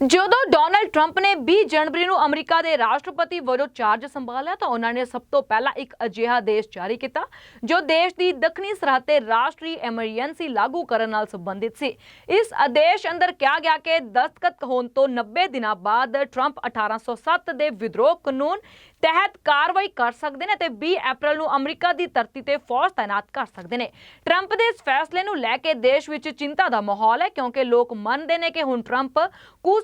ਜਦੋਂ Donald Trump ਨੇ 20 ਜਨਵਰੀ ਨੂੰ ਅਮਰੀਕਾ ਦੇ ਰਾਸ਼ਟਰਪਤੀ ਵਜੋਂ ਚਾਰਜ ਸੰਭਾਲਿਆ ਤਾਂ ਉਹਨਾਂ ਨੇ ਸਭ ਤੋਂ ਪਹਿਲਾਂ ਇੱਕ ਅਜਿਹਾ ਦੇਸ਼ ਜਾਰੀ ਕੀਤਾ, ਜੋ ਦੇਸ਼ ਦੀ ਦੱਖਣੀ ਸਰਹੱਦ ਤੇ ਰਾਸ਼ਟਰੀ ਐਮਰਜੈਂਸੀ ਲਾਗੂ ਕਰਨ ਨਾਲ ਸੰਬੰਧਿਤ ਸੀ। ਇਸ ਆਦੇਸ਼ ਅੰਦਰ ਕਿਹਾ ਗਿਆ ਕਿ ਦਸਤਖਤ ਹੋਣ ਤੋਂ 90 ਦਿਨਾਂ ਬਾਅਦ ਟਰੰਪ 1807 ਦੇ ਵਿਦਰੋਹ ਕਾਨੂੰਨ ਤਹਿਤ ਕਾਰਵਾਈ ਕਰ ਸਕਦੇ ਨੇ ਤੇ 20 ਅਪ੍ਰੈਲ ਨੂੰ ਅਮਰੀਕਾ ਦੀ ਧਰਤੀ ਤੇ ਫੌਜ ਤਾਇਨਾਤ ਕਰ ਸਕਦੇ ਨੇ। ਟਰੰਪ ਦੇ ਇਸ ਫੈਸਲੇ ਨੂੰ ਲੈ ਕੇ ਦੇਸ਼ ਵਿੱਚ ਚਿੰਤਾ ਦਾ ਮਾਹੌਲ ਹੈ, ਕਿਉਂਕਿ ਲੋਕ ਮੰਨਦੇ ਨੇ ਕਿ ਹੁਣ ਟਰੰਪ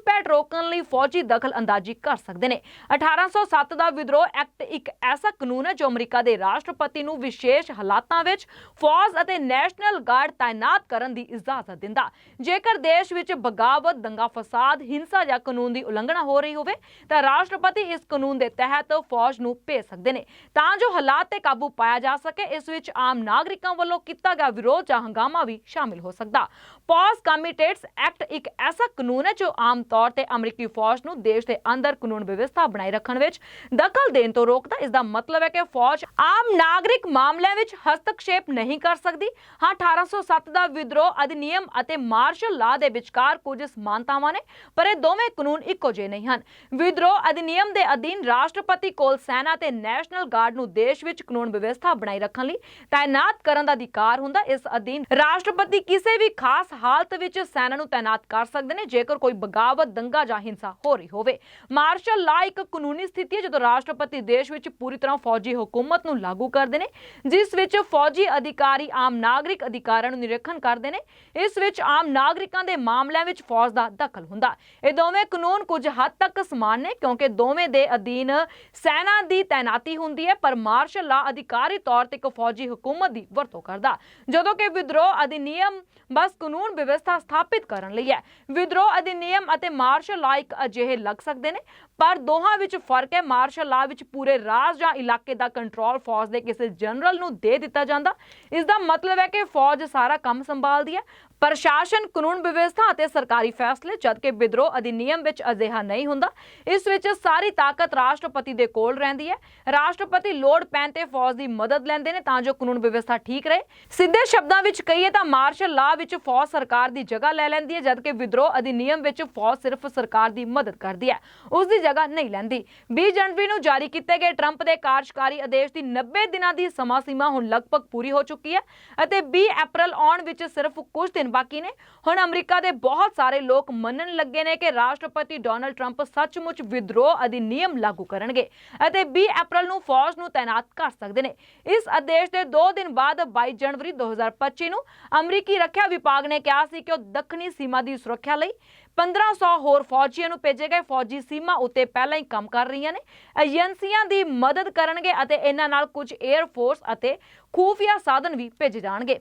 ਘੁਸਪੈਠ ਰੋਕਣ ਲਈ ਫੌਜੀ ਦਖਲ ਅੰਦਾਜ਼ੀ ਕਰ ਸਕਦੇ ਨੇ। 1807 ਦਾ ਵਿਦਰੋਹ ਐਕਟ ਇੱਕ ਐਸਾ ਕਾਨੂੰਨ ਹੈ ਜੋ ਅਮਰੀਕਾ ਦੇ ਰਾਸ਼ਟਰਪਤੀ ਨੂੰ ਵਿਸ਼ੇਸ਼ ਹਾਲਾਤਾਂ ਵਿੱਚ ਫੌਜ ਅਤੇ ਨੈਸ਼ਨਲ ਗਾਰਡ ਤਾਇਨਾਤ ਕਰਨ ਦੀ ਇਜਾਜ਼ਤ ਦਿੰਦਾ। ਜੇਕਰ ਦੇਸ਼ ਵਿੱਚ ਬਗਾਵਤ, ਦੰਗਾ ਫਸਾਦ, ਹਿੰਸਾ ਜਾਂ ਕਾਨੂੰਨ ਦੀ ਉਲੰਘਣਾ ਹੋ ਰਹੀ ਹੋਵੇ, ਤਾਂ ਰਾਸ਼ਟਰਪਤੀ ਇਸ ਕਾਨੂੰਨ ਦੇ ਤਹਿਤ ਫੌਜ ਨੂੰ ਭੇਜ ਸਕਦੇ ਨੇ। ਤਾਂ ਜੋ ਹਾਲਾਤ ਤੇ ਕਾਬੂ ਪਾਇਆ ਜਾ ਸਕੇ, ਇਸ ਵਿੱਚ ਆਮ ਨਾਗਰਿਕਾਂ ਵੱਲੋਂ ਕੀਤਾ ਗਿਆ ਵਿਰੋਧ ਜਾਂ ਹੰਗਾਮਾ ਵੀ ਸ਼ਾਮਿਲ ਹੋ ਸਕਦਾ। ਪੌਸ ਕਮਿਟੇਟਸ ਐਕਟ ਇੱਕ ਐਸਾ ਕਾਨੂੰਨ ਹੈ ਜੋ ਆਮ ਤੌਰ ਤੇ ਅਮਰੀਕੀ ਫੌਜ ਨੂੰ ਦੇਸ਼ ਦੇ ਅੰਦਰ ਕਾਨੂੰਨ ਵਿਵਸਥਾ ਬਣਾਈ ਰੱਖਣ ਵਿੱਚ ਦਖਲ ਦੇਣ ਤੋਂ ਰੋਕਦਾ ਇਸ ਦਾ ਮਤਲਬ ਹੈ ਕਿ ਫੌਜ ਆਮ ਨਾਗਰਿਕ ਮਾਮਲਿਆਂ ਵਿੱਚ ਹਸਤਕਸ਼ੇਪ ਨਹੀਂ ਕਰ ਸਕਦੀ। ਹਾਂ 1807 ਦਾ ਵਿਦਰੋਹ ਅਧਿਨਿਯਮ ਅਤੇ ਮਾਰਸ਼ਲ ਲਾ ਦੇ ਵਿਚਕਾਰ ਕੁਝ ਸਮਾਨਤਾਵਾਂ ਨੇ, ਪਰ ਇਹ ਦੋਵੇਂ ਕਾਨੂੰਨ ਇੱਕੋ ਜਿਹੇ ਨਹੀਂ ਹਨ। ਵਿਦਰੋਹ ਅਧਿਨਿਯਮ ਦੇ ਅਧੀਨ ਰਾਸ਼ਟਰਪਤੀ ਕੋਲ ਸੈਨਾ ਤੇ ਨੈਸ਼ਨਲ ਗਾਰਡ ਨੂੰ ਦੇਸ਼ ਵਿੱਚ ਕਾਨੂੰਨ ਵਿਵਸਥਾ ਬਣਾਈ ਰੱਖਣ ਲਈ ਤਾਇਨਾਤ ਕਰਨ ਦਾ ਅਧਿਕਾਰ ਹੁੰਦਾ, ਇਸ ਅਧੀਨ ਰਾਸ਼ਟਰਪਤੀ ਕਿਸੇ ਵੀ ਖਾਸ ਹਾਲਤ ਵਿੱਚ ਸੈਨਾ ਨੂੰ ਤਾਇਨਾਤ ਕਰ ਸਕਦੇ ਨੇ, ਜੇਕਰ ਕੋਈ ਬਗਾਵਤ ਦੰਗਾ ਜਾਂ ਹਿੰਸਾ ਹੋ ਰਹੀ ਹੋਵੇ। ਮਾਰਸ਼ਲ ਲਾ ਇੱਕ ਕਾਨੂੰਨੀ ਸਥਿਤੀ ਹੈ ਜਦੋਂ ਰਾਸ਼ਟਰਪਤੀ ਦੇਸ਼ ਵਿੱਚ ਪੂਰੀ ਤਰ੍ਹਾਂ ਫੌਜੀ ਹਕੂਮਤ ਨੂੰ ਲਾਗੂ ਕਰਦੇ ਨੇ, ਜਿਸ ਵਿੱਚ ਫੌਜੀ ਅਧਿਕਾਰੀ ਆਮ ਨਾਗਰਿਕ ਅਧਿਕਾਰਾਂ ਨੂੰ ਨਿਰੀਖਣ ਕਰਦੇ ਨੇ, ਇਸ ਵਿੱਚ ਆਮ ਨਾਗਰਿਕਾਂ ਦੇ ਮਾਮਲਿਆਂ ਵਿੱਚ ਫੌਜ ਦਾ ਦਖਲ ਹੁੰਦਾ। ਇਹ ਦੋਵੇਂ ਕਾਨੂੰਨ ਕੁਝ ਹੱਦ ਤੱਕ ਸਮਾਨ ਨੇ, ਕਿਉਂਕਿ ਦੋਵੇਂ ਦੇ ਅਧੀਨ ਸੈਨਾ ਦੀ ਤਾਇਨਾਤੀ ਹੁੰਦੀ ਹੈ, ਪਰ ਮਾਰਸ਼ਲ ਲਾ ਅਧਿਕਾਰੀ ਤੌਰ ਤੇ ਇੱਕ ਫੌਜੀ ਹਕੂਮਤ ਦੀ ਵਰਤੋਂ ਕਰਦਾ। ਜਦੋਂ ਕਿ ਵਿਦਰੋਹ ਅਧਿਨਿਯਮ ਬਸ ਕਾਨੂੰਨ ਵਿਵਸਥਾ ਸਥਾਪਿਤ ਕਰਨ ਲਈ ਹੈ। ਵਿਦਰੋਹ ਅਧਿਨਿਯਮ ਅਤੇ ਮਾਰਸ਼ਲ ਲਾ ਇੱਕ ਅਜਿਹੇ ਲੱਗ ਸਕਦੇ ਨੇ, ਪਰ ਦੋਹਾਂ ਵਿੱਚ ਫ਼ਰਕ ਹੈ ਮਾਰਸ਼ਲ ਲਾ ਵਿੱਚ ਪੂਰੇ ਰਾਜ ਜਾਂ ਇਲਾਕੇ ਦਾ ਕੰਟਰੋਲ ਫੌਜ ਦੇ ਕਿਸੇ ਜਨਰਲ ਨੂੰ ਦੇ ਦਿੱਤਾ ਜਾਂਦਾ। ਇਸ ਦਾ ਮਤਲਬ ਹੈ ਕਿ ਫੌਜ ਸਾਰਾ ਕੰਮ ਸੰਭਾਲਦੀ ਹੈ। ਪ੍ਰਸ਼ਾਸਨ ਕਾਨੂੰਨ ਵਿਵਸਥਾ ਅਤੇ ਸਰਕਾਰੀ ਫੈਸਲੇ, ਜਦਕਿ ਵਿਦਰੋਹ ਅਧਿਨਿਯਮ ਵਿੱਚ ਅਜਿਹਾ ਨਹੀਂ ਹੁੰਦਾ, ਇਸ ਵਿੱਚ ਸਾਰੀ ਤਾਕਤ ਰਾਸ਼ਟਰਪਤੀ ਦੇ ਕੋਲ ਰਹਿੰਦੀ ਹੈ। ਰਾਸ਼ਟਰਪਤੀ ਲੋੜ ਪੈਣ ਤੇ ਫੌਜ ਦੀ ਮਦਦ ਲੈਂਦੇ ਨੇ, ਤਾਂ ਜੋ ਕਾਨੂੰਨ ਵਿਵਸਥਾ ਠੀਕ ਰਹੇ। ਸਿੱਧੇ ਸ਼ਬਦਾਂ ਵਿੱਚ ਕਹੀਏ ਤਾਂ ਮਾਰਸ਼ਲ ਲਾ ਵਿੱਚ ਫੌਜ ਸਰਕਾਰ ਦੀ ਜਗ੍ਹਾ ਲੈ ਲੈਂਦੀ ਹੈ, ਜਦਕਿ ਵਿਦਰੋਹ ਅਧਿਨਿਯਮ ਵਿੱਚ ਫੌਜ ਸਿਰਫ ਸਰਕਾਰ ਦੀ ਮਦਦ ਕਰਦੀ ਹੈ। ਉਸ ਦੀ ਜਗ੍ਹਾ ਨਹੀਂ ਲੈਂਦੀ। 20 ਜਨਵਰੀ ਨੂੰ ਜਾਰੀ ਕੀਤੇ ਗਏ ਟਰੰਪ ਦੇ ਕਾਰਜਕਾਰੀ ਆਦੇਸ਼ ਦੀ 90 ਦਿਨਾਂ ਦੀ ਸਮਾਂ ਸੀਮਾ ਹੁਣ ਲਗਭਗ ਪੂਰੀ ਹੋ ਚੁੱਕੀ ਹੈ ਅਤੇ 20 ਅਪ੍ਰੈਲ ਆਉਣ ਵਿੱਚ ਸਿਰਫ ਕੁਝ ਦਿਨ ਬਾਕੀ ਨੇ। ਹੁਣ ਅਮਰੀਕਾ ਦੇ ਬਹੁਤ ਸਾਰੇ ਲੋਕ ਮੰਨਣ ਲੱਗੇ ਨੇ ਕਿ ਰਾਸ਼ਟਰਪਤੀ ਡੋਨਲਡ ਟਰੰਪ ਸੱਚਮੁੱਚ ਵਿਦਰੋਹ ਅਧਿਨਿਯਮ ਲਾਗੂ ਕਰਨਗੇ ਅਤੇ 20 ਅਪ੍ਰੈਲ ਨੂੰ ਫੌਜ ਨੂੰ ਤਾਇਨਾਤ ਕਰ ਸਕਦੇ ਨੇ। ਇਸ ਆਦੇਸ਼ ਦੇ 2 ਦਿਨ ਬਾਅਦ 22 ਜਨਵਰੀ 2025 ਨੂੰ ਅਮਰੀਕੀ ਰੱਖਿਆ ਵਿਭਾਗ ਨੇ ਕਿਹਾ ਸੀ ਕਿ ਉਹ ਦੱਖਣੀ ਸੀਮਾ ਦੀ ਸੁਰੱਖਿਆ ਲਈ 1500 ਹੋਰ ਫੌਜੀਆਂ ਨੂੰ ਭੇਜੇ ਗਏ। ਫੌਜੀ ਸੀਮਾ ਉੱਤੇ ਪਹਿਲਾਂ ਹੀ ਕੰਮ ਕਰ ਰਹੀਆਂ ਨੇ। ਏਜੰਸੀਆਂ ਦੀ ਮਦਦ ਕਰਨਗੇ ਅਤੇ ਇਹਨਾਂ ਨਾਲ ਕੁਝ 에ਅਰ ਫੋਰਸ ਅਤੇ ਖੂਫੀਆ ਸਾਧਨ ਵੀ ਭੇਜੇ ਜਾਣਗੇ।